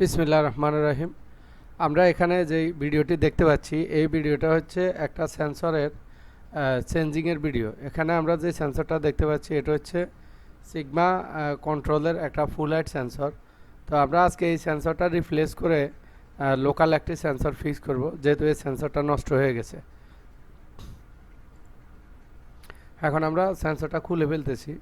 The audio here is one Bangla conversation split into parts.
বিসমিল্লাহ রহমান রহিম। আমরা এখানে যে ভিডিওটি দেখতে পাচ্ছি, এই ভিডিওটা হচ্ছে একটা সেন্সরের চেঞ্জিংয়ের ভিডিও। এখানে আমরা যে সেন্সরটা দেখতে পাচ্ছি, এটা হচ্ছে সিগমা কন্ট্রোলের একটা ফুল হাইট সেন্সর। তো আমরা আজকে এই সেন্সরটা রিপ্লেস করে লোকাল একটি সেন্সর ফিক্স করব, যেহেতু এই সেন্সরটা নষ্ট হয়ে গেছে। এখন আমরা সেন্সরটা খুলে ফেলতেছি।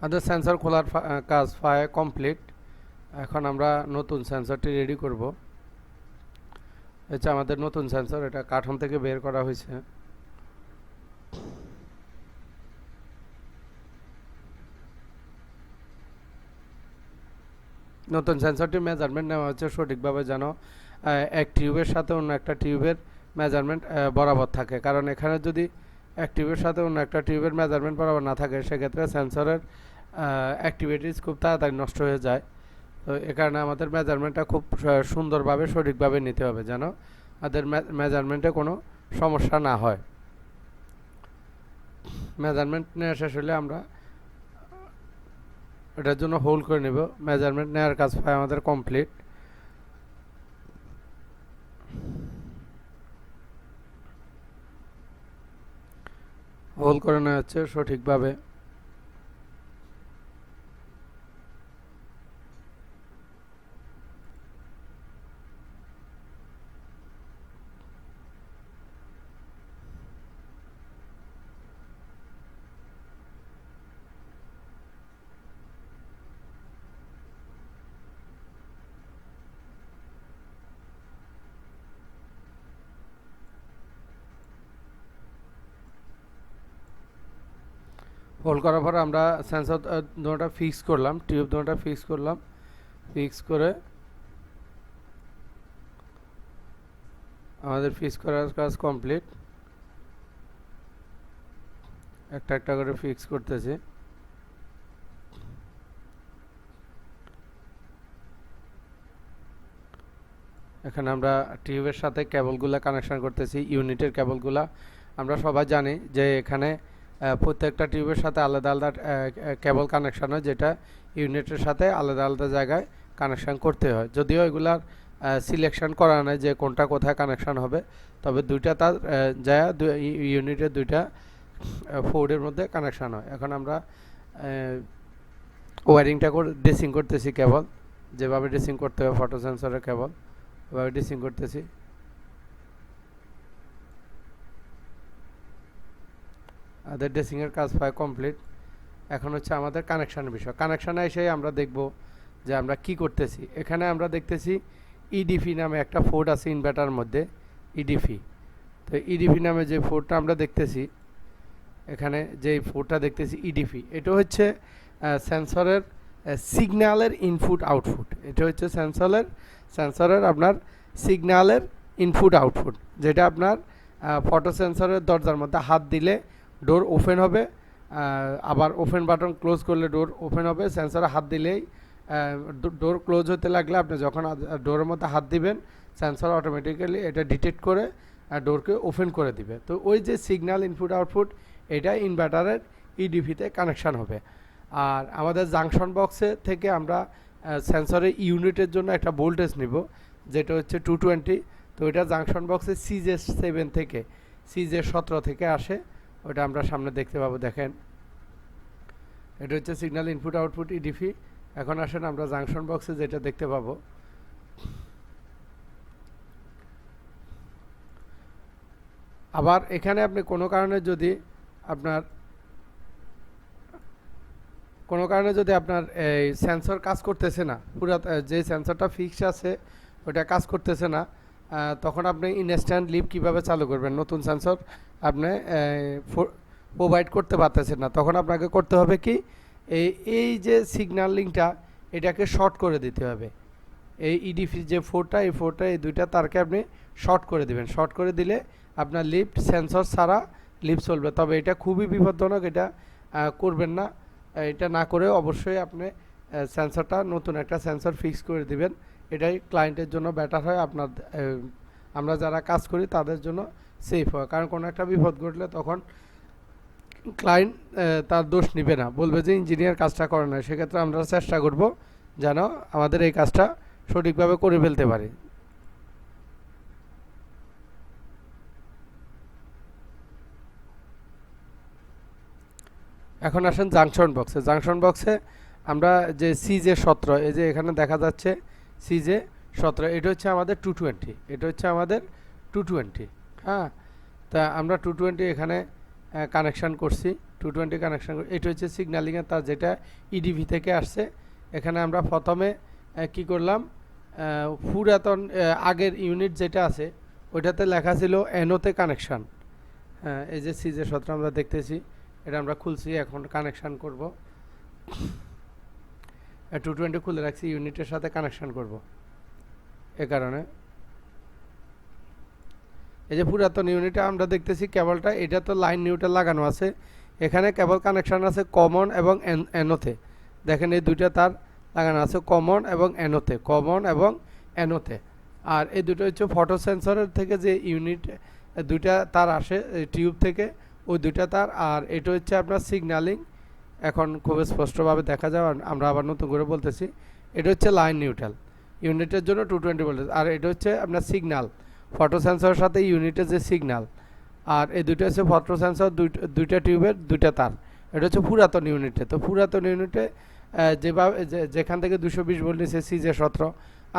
আমাদের সেন্সর খোলার কাজ ফায় কমপ্লিট এখন আমরা নতুন সেন্সরটি রেডি করব। এটা আমাদের নতুন সেন্সর এটা কার্টন থেকে বের করা হয়েছে। নতুন সেন্সরটি মেজারমেন্ট নেওয়া হচ্ছে, সঠিকভাবে যেন এক টিউবের সাথে অন্য একটা টিউবের মেজারমেন্ট বরাবর থাকে। কারণ এখানে যদি এক টিউবের সাথে অন্য একটা টিউবের মেজারমেন্ট বরাবর না থাকে, সেক্ষেত্রে সেন্সরের অ্যাক্টিভিটিস খুব তাড়াতাড়ি নষ্ট হয়ে যায়। তো এ কারণে আমাদের মেজারমেন্টটা খুব সুন্দরভাবে, সঠিকভাবে নিতে হবে যেন আমাদের মেজারমেন্টে কোনো সমস্যা না হয়। মেজারমেন্ট নেওয়া শেষ হলে আমরা এটার জন্য হোল্ড করে নেব। মেজারমেন্ট নেওয়ার কাজ প্রায় আমাদের কমপ্লিট হোল্ড করে নেওয়া হচ্ছে সঠিকভাবে। হোল্ড করার পর আমরা সেন্সর দুটা ফিক্স করলাম টিউব দুটা ফিক্স করলাম ফিক্স করে আমাদের ফিক্স করার কাজ কমপ্লিট একটা একটা করে ফিক্স করতেছি। এখানে আমরা টিউবের সাথে কেবলগুলো কানেকশন করতেছি ইউনিটের কেবলগুলা আমরা সবাই জানি যে এখানে প্রত্যেকটা টিউবের সাথে আলাদা আলাদা কেবল কানেকশান হয়, যেটা ইউনিটের সাথে আলাদা আলাদা জায়গায় কানেকশান করতে হয়। যদিও এগুলার সিলেকশন করা নাই যে কোনটা কোথায় কানেকশান হবে, তবে দুইটা তার যা ইউনিটের দুইটা ফোর্ডের মধ্যে কানেকশান হয়। এখন আমরা ওয়ারিংটা করে ড্রেসিং করতেছি কেবল যেভাবে ড্রেসিং করতে হবে ফটো সেন্সরের কেবল ওভাবে ড্রেসিং করতেছি। আমাদের ড্রেসিংয়ের কাজ প্রায় কমপ্লিট এখন হচ্ছে আমাদের কানেকশানের বিষয়। কানেকশানে এসে আমরা দেখব যে আমরা কি করতেছি। এখানে আমরা দেখতেছি ইডিফি নামে একটা ফোর্ড আছে ইনভার্টার মধ্যে ইডিফি তো ইডিফি নামে যে ফোর্ডটা আমরা দেখতেছি, এখানে যে ফোর্ডটা দেখতেছি ইডিফি এটা হচ্ছে সেন্সরের সিগন্যালের ইনপুট আউটপুট এটা হচ্ছে সেন্সরের সেন্সরের আপনার সিগন্যালের ইনপুট আউটপুট যেটা আপনার ফটো সেন্সরের দরজার মধ্যে হাত দিলে ডোর ওপেন হবে আবার ওপেন বাটন ক্লোজ করলে ডোর ওপেন হবে। সেন্সরে হাত দিলেই ডোর ক্লোজ হতে লাগলে আপনি যখন ডোরের মধ্যে হাত দিবেন সেন্সর অটোমেটিক্যালি এটা ডিটেক্ট করে ডোরকে ওপেন করে দিবে। তো ওই যে সিগন্যাল ইনপুট আউটপুট এটা ইনভার্টারের ইডিভিতে কানেকশান হবে। আর আমাদের জাংশন বক্সে থেকে আমরা সেন্সরের ইউনিটের জন্য একটা ভোল্টেজ নিব, যেটা হচ্ছে টু টোয়েন্টি তো এটা জাংশন বক্সে সিজে সেভেন থেকে সিজে সতেরো থেকে আসে। ওটা আমরা সামনে দেখতে পাবো, দেখেন। এটা হচ্ছে সিগন্যাল ইনপুট আউটপুট ইডিফি এখন আসেন আমরা জাংশন বক্সে যেটা দেখতে পাবো। আবার এখানে আপনি কোনো কারণে যদি আপনার, কোনো কারণে যদি আপনার এই সেন্সর কাজ করতেছে না, পুরা যে সেন্সরটা ফিক্স আছে, ওটা কাজ করতেছে না তখন আপনি ইনস্ট্যান্ট লিভ কীভাবে চালু করবেন? নতুন সেন্সর আপনি প্রোভাইড করতে পারতেছেন না। তখন আপনাকে করতে হবে কি? এই এই যে সিগন্যাল লিঙ্কটা এটাকে শর্ট করে দিতে হবে। এই ইডিফি যে ফোরটা এই ফোরটা এই দুইটা, তারকে আপনি শর্ট করে দিবেন। শর্ট করে দিলে আপনার লিফট সেন্সর ছাড়া লিফট চলবে। তবে এটা খুবই বিপজ্জনক, এটা করবেন না। এটা না করে অবশ্যই আপনি সেন্সরটা নতুন একটা সেন্সর ফিক্স করে দিবেন। এটাই ক্লায়েন্টের জন্য বেটার হয়, আপনার আমরা যারা কাজ করি তাদের জন্য সেফ হয়। কারণ কোনো একটা বিপদ ঘটলে তখন ক্লায়েন্ট তার দোষ নিবে না। বলবে যে ইঞ্জিনিয়ার কাজটা করে না। সেক্ষেত্রে আমরা চেষ্টা করব যেন আমাদের এই কাজটা সঠিকভাবে করে ফেলতে পারি। এখন আসেন জাংশন বক্সে জাংশন বক্সে আমরা যে সিজে সতেরো, এই যে এখানে দেখা যাচ্ছে সিজে সতেরো, এটা হচ্ছে আমাদের টু টোয়েন্টি এটা হচ্ছে আমাদের টু টোয়েন্টি হ্যাঁ? তা আমরা টু টোয়েন্টি এখানে কানেকশান করছি টু টোয়েন্টি কানেকশান এটা হচ্ছে সিগন্যালিংয়ের তার যেটা ইডিভি থেকে আসছে, এখানে আমরা প্রথমে কি করলাম পুরাতন আগের ইউনিট যেটা আছে, ওইটাতে লেখা ছিল এনোতে কানেকশান হ্যাঁ? এই যে সিজে সতেরো আমরা দেখতেছি, এটা আমরা খুলছি, এখন কানেকশান করব। টু টোয়েন্টি খুলে রাখছি, ইউনিটের সাথে কানেকশান করব। এ কারণে। এই যে পুরাতন ইউনিটে আমরা দেখতেছি কেবলটা, এটা তো লাইন নিউট্রাল লাগানো আছে। এখানে কেবল কানেকশান আছে কমন এবং এনোতে দেখেন এই দুইটা তার লাগানো আছে কমন এবং এনোতে কমন এবং এনোতে আর এই দুটো হচ্ছে ফটো সেন্সরের থেকে যে ইউনিট, দুইটা তার আসে টিউব থেকে, ওই দুইটা তার। আর এটা হচ্ছে আপনার সিগন্যালিং এখন খুব স্পষ্টভাবে দেখা যায় আমরা আবার নতুন করে বলতেছি, এটা হচ্ছে লাইন নিউট্রাল ইউনিটের জন্য টু টোয়েন্টি ভোল্টেজ আর এটা হচ্ছে আপনার সিগনাল ফটো সেন্সরের সাথে ইউনিটের যে সিগনাল আর এই দুটো হচ্ছে ফটো সেন্সর দুইটা টিউবের দুইটা তার, এটা হচ্ছে পুরাতন ইউনিটে, তো পুরাতন ইউনিটে যেভাবে যেখান থেকে দুশো বিশ ভোল্ট নিচ্ছে সিজে সতেরো,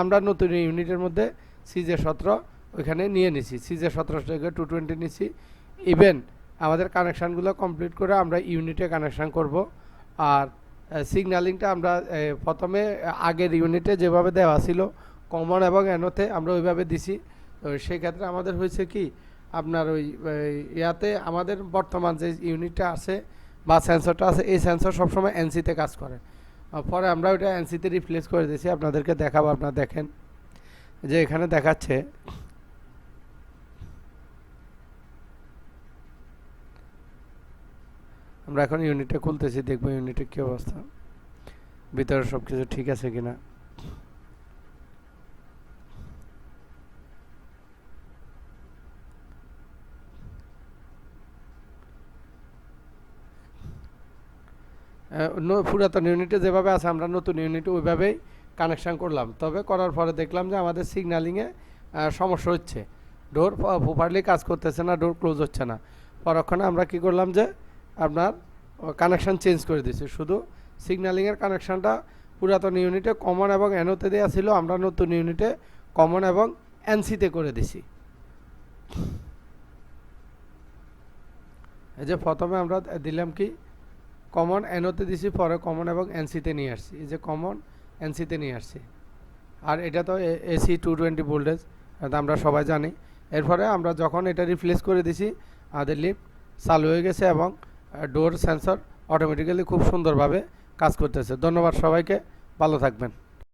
আমরা নতুন ইউনিটের মধ্যে সিজে সতেরো ওইখানে নিয়ে নিছি সিজে সতেরো থেকে টু টোয়েন্টি নিছি ইভেন আমাদের কানেকশানগুলো কমপ্লিট করে আমরা ইউনিটে কানেকশান করব। আর সিগন্যালিংটা আমরা প্রথমে, আগের ইউনিটে যেভাবে দেওয়া ছিল কমন এবং এনোতে আমরা ওইভাবে দিছি। তো সেক্ষেত্রে আমাদের হয়েছে কি, আপনার ওই ওই ইয়াতে আমাদের বর্তমান যে ইউনিটটা আছে বা সেন্সরটা আছে, এই সেন্সর সবসময় এনসিতে কাজ করে। পরে আমরা ওইটা এনসিতে রিপ্লেস করে দিয়েছি। আপনাদেরকে দেখাবো, আপনারা দেখেন। যে এখানে দেখাচ্ছে আমরা এখন ইউনিটটা খুলতেছি, দেখব ইউনিটের কী অবস্থা। ভিতরে সব কিছু ঠিক আছে কিনা। পুরাতন ইউনিটে যেভাবে আছে, আমরা নতুন ইউনিটে ওইভাবেই কানেকশান করলাম। তবে করার পরে দেখলাম যে আমাদের সিগন্যালিংয়ে সমস্যা হচ্ছে। ডোর প্রপারলি কাজ করতেছে না ডোর ক্লোজ হচ্ছে না। পরক্ষণে আমরা কি করলাম যে আপনার কানেকশান চেঞ্জ করে দিয়েছি। শুধু সিগন্যালিংয়ের কানেকশানটা পুরাতন ইউনিটে কমন এবং এনোতে দেওয়া ছিল, আমরা নতুন ইউনিটে কমন এবং এনসিতে করে দিছি। এই যে প্রথমে আমরা দিলাম কি কমন এনোতে দিছি, পরে কমন এবং এনসিতে নিয়ে আসছি। এই যে কমন এনসিতে নিয়ে আসছি। আর এটা তো এসি টু টোয়েন্টি ভোল্টেজ আমরা সবাই জানি। এরপরে আমরা যখন এটা রিপ্লেস করে দিছি, আমাদের লিফট চালু হয়ে গেছে এবং ডোর সেন্সর অটোমেটিক্যালি খুব সুন্দরভাবে কাজ করতেছে। ধন্যবাদ সবাইকে। ভালো থাকবেন।